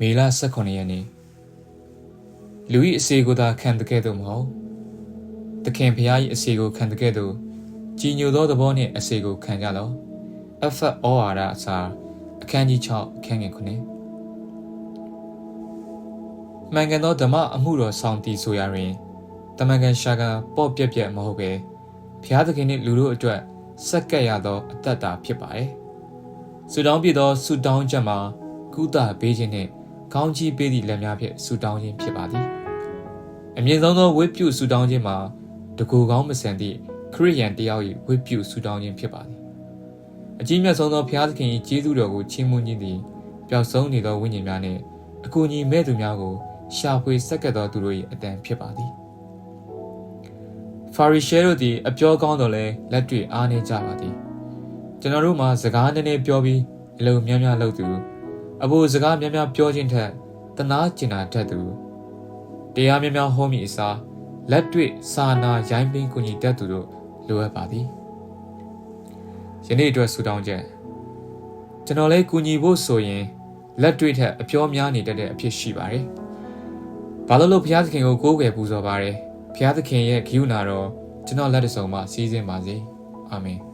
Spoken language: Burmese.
မေလ18ရက်နေ့လူ၏အစီကိုသာခံတကဲ့သို့မဟုတ်သခင်ဖျား၏အစီကိုခံတကဲ့သို့ကြည်ညိုသောသဘောနှင့်အစီကိုခံကြလောအဖတ်ဩဝါဒအစာအခန်းကြီး6အခန်းငယ်9မှန်ကန်သောဓမ္မအမှုတော်ဆောင်တည်ဆိုရာတွင်တမန်ကန်ရှာကန်ပေါ့ပြက်ပြက်မဟုတ်ပဲဖျားသခင်နှင့်လူတို့အတွက်စက္ကပ်ရသောအသက်တာဖြစ်ပါတယ်ဆူတောင်းပြသောဆူတောင်းချက်မှာကုသပေးခြင်းနှင့် ကောင်းချီးပေးသည့်လက်များဖြင့်ဆူတောင်းခြင်းဖြစ်ပါသည်အမြင့်ဆုံးသောဝိပုဆူတောင်းခြင်းမှာတကူကောင်းမဆန်သည့်ခရိယန်တယောက်၏ဝိပုဆူတောင်းခြင်းဖြစ်ပါသည်အကြီးမြတ်ဆုံးသောဘုရားသခင်၏ကျေးဇူးတော်ကိုချီးမွမ်းခြင်းသည်ပျောက်ဆုံးနေသောဝိညာဉ်များနှင့်အကူအညီမဲ့သူများကိုရှာဖွေဆက်ကပ်သောသူတို့၏အတန်ဖြစ်ပါသည်ဖာရီရှဲတို့သည်အပြောကောင်းတော်လဲလက်တွေ့အားနေကြပါသည်ကျွန်တော်တို့မှာစကားနည်းနည်းပြောပြီးအလုံးများများလုပ်သူ အဖို့စကားများများပြောခြင်းထက်တနာကျင်တာတတ်သူတရားများများဟောမိအစားလက်တွေ့စာနာရိုင်းပင်းကူညီတတ်သူတို့လိုအပ်ပါသည်ယနေ့အတွက်ဆုတောင်းချက်ကျွန်တော်လည်းကူညီဖို့ဆိုရင်လက်တွေ့ထက်အပြောများနေတတ်တဲ့အဖြစ်ရှိပါတယ်ဘာလို့လို့ဘုရားသခင်ကိုကိုးကွယ်ပူဇော်ပါတယ်ဘုရားသခင်ရဲ့ဂိယူနာတော်ကျွန်တော်လက်တဆုံမှာစီးစင်းပါစေအာမင်